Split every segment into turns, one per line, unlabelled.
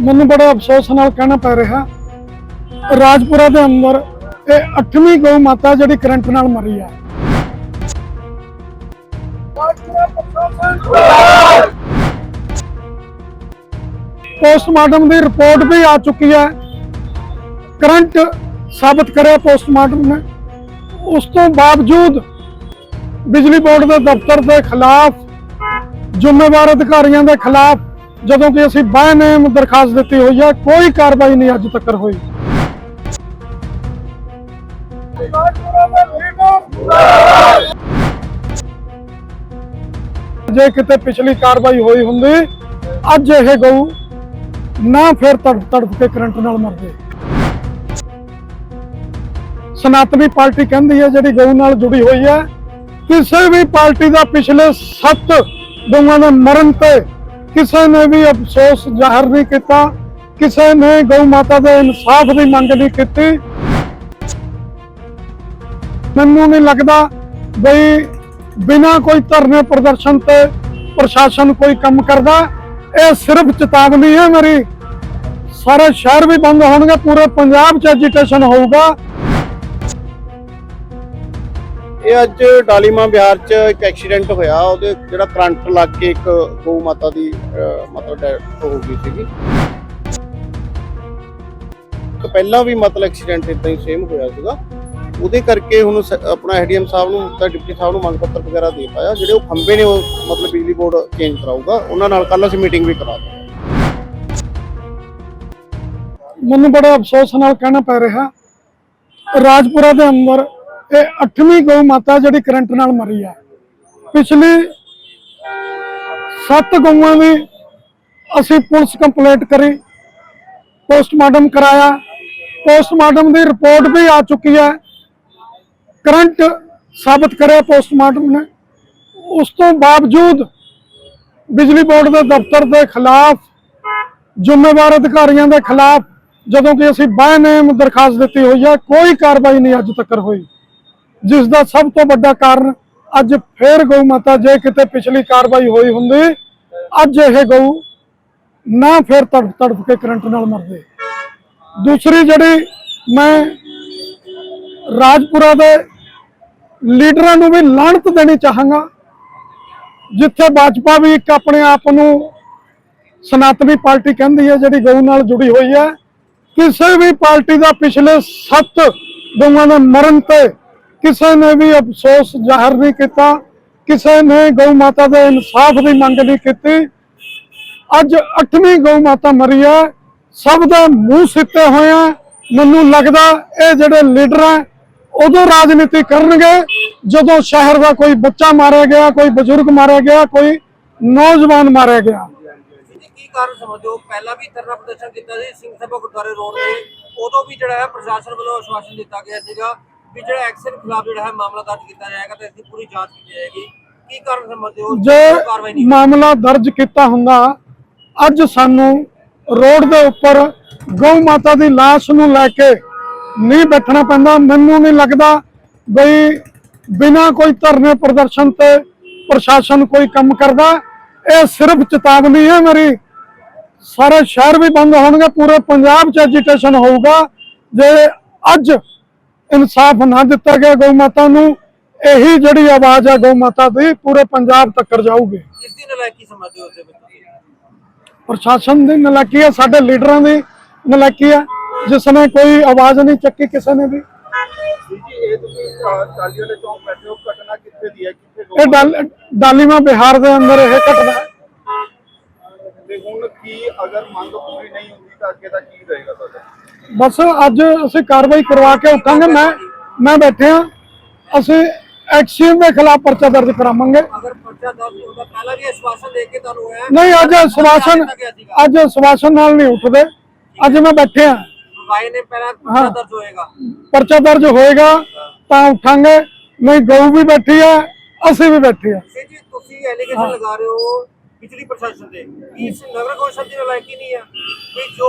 ਮੈਨੂੰ ਬੜਾ ਅਫਸੋਸ ਨਾਲ ਕਹਿਣਾ ਪੈ ਰਿਹਾ। ਰਾਜਪੁਰਾ ਦੇ ਅੰਦਰ ਇਹ 8ਵੀਂ ਗਊ ਮਾਤਾ ਜਿਹੜੀ ਕਰੰਟ ਨਾਲ ਮਰੀ ਹੈ ਪੋਸਟਮਾਰਟਮ ਦੀ ਰਿਪੋਰਟ ਵੀ ਆ ਚੁੱਕੀ ਹੈ। ਕਰੰਟ ਸਾਬਤ ਕਰਿਆ ਪੋਸਟਮਾਰਟਮ ਨੇ। ਉਸ ਤੋਂ ਬਾਵਜੂਦ ਬਿਜਲੀ ਬੋਰਡ ਦੇ ਦਫ਼ਤਰ ਦੇ ਖਿਲਾਫ, ਜ਼ਿੰਮੇਵਾਰ ਅਧਿਕਾਰੀਆਂ ਦੇ ਖਿਲਾਫ ਜਦੋਂ ਕਿ ਅਸੀਂ ਬਾਹ ਨੇਮ ਦਰਖਾਸਤ ਦਿੱਤੀ ਹੋਈ ਹੈ ਕੋਈ ਕਾਰਵਾਈ ਨਹੀਂ ਅੱਜ ਤੱਕ ਹੋਈ। ਜੇ ਕਿਤੇ ਪਿਛਲੀ ਕਾਰਵਾਈ ਹੋਈ ਹੁੰਦੀ, ਅੱਜ ਇਹ ਗਊ ਨਾ ਫਿਰ ਤੜਪ ਤੜਪ ਕੇ ਕਰੰਟ ਨਾਲ ਮਰਦੇ ਸਨਾਤਨੀ ਪਾਰਟੀ ਕਹਿੰਦੀ ਹੈ, ਜਿਹੜੀ ਗਊ ਨਾਲ ਜੁੜੀ ਹੋਈ ਹੈ, ਕਿਸੇ ਵੀ ਪਾਰਟੀ ਦਾ ਪਿਛਲੇ 7 ਗਊਆਂ ਦੇ ਮਰਨ ਤੇ ਕਿਸੇ ਨੇ ਵੀ ਅਫਸੋਸ ਜ਼ਾਹਰ ਨਹੀਂ ਕੀਤਾ, ਕਿਸੇ ਨੇ ਗਊ ਮਾਤਾ ਦੇ ਇਨਸਾਫ ਦੀ ਮੰਗ ਨਹੀਂ ਕੀਤੀ। ਮੈਨੂੰ ਨਹੀਂ ਲੱਗਦਾ ਬਈ ਬਿਨਾ ਕੋਈ ਧਰਨੇ ਪ੍ਰਦਰਸ਼ਨ ਤੇ ਪ੍ਰਸ਼ਾਸਨ ਕੋਈ ਕੰਮ ਕਰਦਾ, ਇਹ ਸਿਰਫ ਚੇਤਾਵਨੀ ਹੈ ਮੇਰੀ। ਸਾਰੇ ਸ਼ਹਿਰ ਵੀ ਬੰਦ ਹੋਣਗੇ, ਪੂਰੇ ਪੰਜਾਬ 'ਚ ਐਜੀਟੇਸ਼ਨ ਹੋਊਗਾ।
ਇਹ ਅੱਜ ਡਾਲੀਮਾ ਬਿਹਾਰ ਚ ਇੱਕ ਐਕਸੀਡੈਂਟ ਹੋਇਆ। ਉਹਦੇ ਜਿਹੜਾ ਕਰੰਟ ਲੱਗ ਕੇ ਇੱਕ ਗਊ ਮਾਤਾ ਦੀ ਮਤਲਬ ਡੈਥ ਹੋ ਗਈ ਸੀਗੀ। ਪਹਿਲਾਂ ਵੀ ਮਤਲਬ ਐਕਸੀਡੈਂਟ ਇਦਾਂ ਹੀ ਸੇਮ ਹੋਇਆ ਸੀਗਾ। ਉਹਦੇ ਕਰਕੇ ਹੁਣ ਆਪਣਾ ਐਡੀਐਮ ਸਾਹਿਬ ਨੂੰ, ਤਾਂ ਡਿਪਟੀ ਸਾਹਿਬ ਨੂੰ ਮੰਗ ਪੱਤਰ ਵਗੈਰਾ ਦੇ ਪਾਇਆ। ਜਿਹੜੇ ਉਹ ਖੰਭੇ ਨੇ, ਉਹ ਮਤਲਬ ਬਿਜਲੀ ਬੋਰਡ ਚੇਂਜ ਕਰਾਊਗਾ। ਉਹਨਾਂ ਨਾਲ ਕੱਲ ਅਸੀਂ ਮੀਟਿੰਗ ਵੀ ਕਰਾ ਦਿੱਤੀ
ਮੈਨੂੰ ਬੜਾ ਅਫਸੋਸ ਨਾਲ ਕਹਿਣਾ ਪੈ ਰਿਹਾ। ਰਾਜਪੁਰਾ ਦੇ ਅੰਦਰ ਇਹ 8ਵੀਂ ਗਊ ਮਾਤਾ ਜਿਹੜੀ ਕਰੰਟ ਨਾਲ ਮਰੀ ਹੈ ਪਿਛਲੀ 7 ਗਊਆਂ ਦੀ ਅਸੀਂ ਪੁਲਿਸ ਕੰਪਲੇਂਟ ਕਰੀ, ਪੋਸਟਮਾਰਟਮ ਕਰਾਇਆ। ਪੋਸਟਮਾਰਟਮ ਦੀ ਰਿਪੋਰਟ ਵੀ ਆ ਚੁੱਕੀ ਹੈ ਕਰੰਟ ਸਾਬਤ ਕਰਿਆ ਪੋਸਟਮਾਰਟਮ ਨੇ। ਉਸ ਤੋਂ ਬਾਵਜੂਦ ਬਿਜਲੀ ਬੋਰਡ ਦੇ ਦਫ਼ਤਰ ਦੇ ਖਿਲਾਫ, ਜ਼ਿੰਮੇਵਾਰ ਅਧਿਕਾਰੀਆਂ ਦੇ ਖਿਲਾਫ ਜਦੋਂ ਕਿ ਅਸੀਂ ਬਾਹ ਨੇਮ ਦਰਖਾਸਤ ਦਿੱਤੀ ਹੋਈ ਹੈ ਕੋਈ ਕਾਰਵਾਈ ਨਹੀਂ ਅੱਜ ਤੱਕ ਹੋਈ। ਜਿਸ ਦਾ ਸਭ ਤੋਂ ਵੱਡਾ ਕਾਰਨ ਅੱਜ ਫੇਰ ਗਊ ਮਾਤਾ, ਜੇ ਕਿਤੇ ਪਿਛਲੀ ਕਾਰਵਾਈ ਹੋਈ ਹੁੰਦੀ, ਅੱਜ ਇਹ ਗਊ ਨਾ ਫੇਰ ਤੜਪ ਤੜਫ ਕੇ ਕਰੰਟ ਨਾਲ ਮਰਦੇ। ਦੂਸਰੀ ਜਿਹੜੀ ਮੈਂ ਰਾਜਪੁਰਾ ਦੇ ਲੀਡਰਾਂ ਨੂੰ ਵੀ ਲਾਹਣਤ ਦੇਣੀ ਚਾਹਾਂਗਾ, ਜਿੱਥੇ ਭਾਜਪਾ ਵੀ ਇੱਕ ਆਪਣੇ ਆਪ ਨੂੰ ਸਨਾਤਨੀ ਪਾਰਟੀ ਕਹਿੰਦੀ ਹੈ, ਜਿਹੜੀ ਗਊ ਨਾਲ ਜੁੜੀ ਹੋਈ ਹੈ, ਕਿਸੇ ਵੀ ਪਾਰਟੀ ਦਾ ਪਿਛਲੇ 7 ਗਊਆਂ ਦੇ ਮਰਨ ਤੇ ਕਿਸੇ ਨੇ ਵੀ ਅਫਸੋਸ ਜ਼ਾਹਰ ਨਹੀਂ ਕੀਤਾ, ਕਿਸੇ ਨੇ ਗਊ ਮਾਤਾ ਦੇ ਇਨਸਾਫ ਦੀ ਮੰਗ ਨਹੀਂ ਕੀਤੀ। ਅੱਜ 8ਵੀਂ ਗਊ ਮਾਤਾ ਮਰੀ ਹੈ, ਸਭ ਦੇ ਮੂੰਹ ਸਿੱਟੇ ਹੋਏ ਮੈਨੂੰ ਲੱਗਦਾ ਇਹ ਜਿਹੜੇ ਲੀਡਰ ਆ ਉਦੋਂ ਰਾਜਨੀਤੀ ਕਰਨਗੇ, ਜਦੋਂ ਸ਼ਹਿਰ ਦਾ ਕੋਈ ਬੱਚਾ ਮਾਰਿਆ ਗਿਆ, ਕੋਈ ਬਜ਼ੁਰਗ ਮਾਰਿਆ ਗਿਆ, ਕੋਈ ਨੌਜਵਾਨ ਮਾਰਿਆ ਗਿਆ।
ਕੀ ਕਾਰਨ ਸਮਝੋ? ਪਹਿਲਾਂ ਵੀ ਧਰਨਾ ਪ੍ਰਦਰਸ਼ਨ ਕੀਤਾ ਸੀ, ਸਿੰਘ ਸਭਾ ਗੁਰਦੁਆਰੇ ਰੋਡ ਤੇ। ਉਦੋਂ ਵੀ ਜਿਹੜਾ ਹੈ ਪ੍ਰਸ਼ਾਸਨ ਵੱਲੋਂ ਆਸ਼ਵਾਸਨ ਦਿੱਤਾ ਗਿਆ ਸੀਗਾ ਵੀ ਜਿਹੜਾ ਐਕਸ਼ਨ ਖਿਲਾਫ ਜਿਹੜਾ ਹੈ ਮਾਮਲਾ ਦਰਜ ਕੀਤਾ ਜਾਏਗਾ ਤੇ ਇਸਦੀ ਪੂਰੀ ਜਾਂਚ ਕੀਤੀ ਜਾਏਗੀ। ਕੀ ਕਾਰਨ ਸਮਝਦੇ ਹੋ?
ਜੇ? ਮਾਮਲਾ ਦਰਜ ਕੀਤਾ ਹੁੰਦਾ ਅੱਜ ਸਾਨੂੰ ਰੋਡ ਦੇ ਉੱਪਰ ਗਊ ਮਾਤਾ ਦੀ ਲਾਸ਼ ਨੂੰ ਲੈ ਕੇ ਨਹੀਂ ਬੈਠਣਾ ਪੈਂਦਾ। ਮੈਨੂੰ ਨਹੀਂ ਲੱਗਦਾ ਬਈ ਬਿਨਾ ਕੋਈ ਧਰਨੇ ਪ੍ਰਦਰਸ਼ਨ ਤੇ ਪ੍ਰਸ਼ਾਸਨ ਕੋਈ ਕੰਮ ਕਰਦਾ। ਇਹ ਸਿਰਫ ਚੇਤਾਵਨੀ ਹੈ ਮੇਰੀ। ਸਾਰੇ ਸ਼ਹਿਰ ਵੀ ਬੰਦ ਹੋਣਗੇ ਪੂਰੇ ਪੰਜਾਬ 'ਚ ਐਜੀਟੇਸ਼ਨ ਹੋਊਗਾ। ਜੇ ਅੱਜ ਇਨਸਾਫ ਨਾ ਦਿੱਤਾ ਗਿਆ ਗਊ ਮਾਤਾ ਨੂੰ ਇਹੀ ਜਿਹੜੀ ਆਵਾਜ਼ ਹੈ ਗਊ ਮਾਤਾ ਦੀ ਪੂਰੇ ਪੰਜਾਬ ਤੱਕ ਜਾਊਗੀ।
ਕਿਸ ਦੀ ਨਲਾਇਕੀ ਸਮਝਦੇ ਹੋ ਉਸ ਦੇ ਵਿੱਚ?
ਪ੍ਰਸ਼ਾਸਨ ਦੀ ਨਲਾਇਕੀ ਹੈ ਸਾਡੇ ਲੀਡਰਾਂ ਦੀ ਨਲਾਇਕੀ ਹੈ ਜਿਸ ਨੇ ਕੋਈ ਆਵਾਜ਼ ਨਹੀਂ ਚੱਕੀ ਕਿਸੇ ਨੇ ਵੀ।
ਜੀ ਇਹ ਤੁਸੀਂ ਚਾਲੀਆਂ ਦੇ ਚੌਂਕ ਬੈਠੇ ਹੋ ਘਟਨਾ ਕਿੱਥੇ ਦੀ ਹੈ? ਕਿੱਥੇ
ਇਹ ਡਾਲ- ਡਾਲੀਮਾ ਬਿਹਾਰ ਦੇ ਅੰਦਰ ਇਹ ਘਟਨਾ ਹੈ।
ਤੇ ਹੁਣ ਕੀ ਅਗਰ ਮੰਗ ਪੂਰੀ ਨਹੀਂ ਹੁੰਦੀ ਤਾਂ ਅੱਗੇ ਦਾ ਕੀ ਰਹੇਗਾ ਤੁਹਾਡਾ?
ਬਸ ਅੱਜ ਅਸੀਂ ਕਾਰਵਾਈ ਕਰਵਾ ਕੇ ਉੱਠਾਂਗੇ। ਮੈਂ ਮੈਂ ਬੈਠੇ ਹਾਂ ਅਸੀਂ ਐਕਸੀਅਨ ਦੇ ਖਿਲਾਫ ਪਰਚਾ ਦਰਜ ਕਰਾਵਾਂਗੇ।
ਅਗਰ ਪਰਚਾ ਦਰਜ ਹੁੰਦਾ ਪਹਿਲਾਂ ਵੀ ਆਸ਼ਵਾਸਨ ਦੇ ਕੇ ਤੁਹਾਨੂੰ ਹੋਇਆ
ਨਹੀਂ ਅੱਜ ਸਵਾਸਨ ਅੱਜ ਸਵਾਸਨ ਨਾਲ ਨਹੀਂ ਉੱਠਦੇ। ਅੱਜ ਮੈਂ ਬੈਠੇ ਹਾਂ
ਬਾਈ ਨੇ ਪਹਿਲਾਂ ਪਰਚਾ ਦਰਜ ਹੋਏਗਾ।
ਪਰਚਾ ਦਰਜ ਹੋਏਗਾ ਤਾਂ ਉੱਠਾਂਗੇ। ਨਹੀਂ ਗਊ ਵੀ ਬੈਠੀ ਹੈ ਅਸੀਂ ਵੀ ਬੈਠੇ
ਸਿੰਘ ਜੀ ਤੁਸੀਂ ਐਲੀਗੇਸ਼ਨ ਲਗਾ ਰਹੇ ਹੋ ਬਿਜਲੀ ਪ੍ਰਸ਼ਾਸਨ ਤੇ। ਇਸ ਨਗਰ ਕੌਂਸਲ ਦੀ ਨਲਾਇਕੀ ਨਹੀਂ ਹੈ? ਕਿ ਜੋ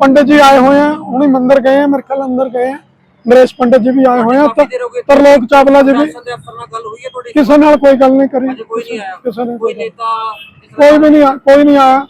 पंडित जी आए हुए हैं उन्हीं मंदिर गए हैं मेरे ख्याल अंदर गए हैं नरेश पंडित जी भी आए हुए हैं
ਕਾਫੀ ਦੇਰ ਹੋ ਗਈ
तर- तरलोक चावला जी भी
ਪ੍ਰਸ਼ਾਸਨ ਦੇ ਅਫਸਰ ਨਾਲ ਗੱਲ ਹੋਈ ਹੈ ਤੁਹਾਡੀ
किसी नाल कोई गल नहीं करी
ਅਜੇ ਕੋਈ ਨਹੀਂ ਆਇਆ
किसी ने
ਕੋਈ ਨੇਤਾ ਕਿਸੇ
कोई भी नहीं आ, कोई नहीं आया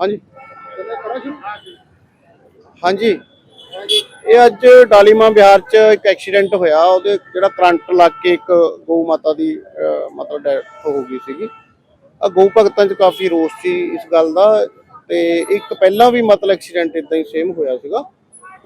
ਹਾਂਜੀ ਹਾਂਜੀ ਇਹ ਅੱਜ ਡਾਲੀਮਾ ਬਿਹਾਰ ਚ ਇੱਕ ਐਕਸੀਡੈਂਟ ਹੋਇਆ ਉਹਦੇ ਜਿਹੜਾ ਕਰੰਟ ਲੱਗ ਕੇ ਇੱਕ ਗਊ ਮਾਤਾ ਦੀ ਅਹ, ਮਤਲਬ ਡੈਥ ਹੋ ਗਈ ਸੀਗੀ ਆ ਗਊ ਭਗਤਾਂ ਚ ਕਾਫੀ ਰੋਸ ਸੀ ਇਸ ਗੱਲ ਦਾ ਤੇ ਇੱਕ ਪਹਿਲਾਂ ਵੀ ਮਤਲਬ ਐਕਸੀਡੈਂਟ ਇਦਾਂ ਹੀ ਸੇਮ ਹੋਇਆ ਸੀਗਾ।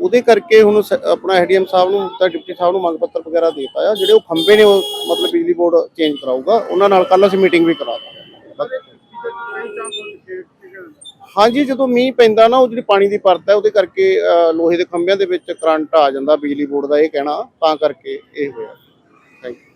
ਉਹਦੇ ਕਰਕੇ ਹੁਣ ਸ- ਆਪਣਾ ਐਡੀਐਮ ਸਾਹਿਬ ਨੂੰ ਤਾਂ ਡਿਪਟੀ ਸਾਹਿਬ ਨੂੰ ਮੰਗ ਪੱਤਰ ਵਗੈਰਾ ਦੇ ਪਾਇਆ ਜਿਹੜੇ ਉਹ ਖੰਭੇ ਨੇ ਉਹ ਮਤਲਬ ਬਿਜਲੀ ਬੋਰਡ ਚੇਂਜ ਕਰਾਊਗਾ। ਉਹਨਾਂ ਨਾਲ ਕੱਲ ਅਸੀਂ ਮੀਟਿੰਗ ਵੀ ਕਰਾ ਦਾਂਗੇ। ਹਾਂਜੀ ਜਦੋਂ ਮੀਂਹ ਪੈਂਦਾ ਨਾ ਉਹ ਜਿਹੜੀ ਪਾਣੀ ਦੀ ਪਰਤ ਹੈ ਉਹਦੇ ਕਰਕੇ ਅਹ, ਲੋਹੇ ਦੇ ਖੰਭਿਆਂ ਦੇ ਵਿੱਚ ਕਰੰਟ ਆ ਜਾਂਦਾ ਬਿਜਲੀ ਬੋਰਡ ਦਾ ਇਹ ਕਹਿਣਾ। ਤਾਂ ਕਰਕੇ ਇਹ ਹੋਇਆ। Thank you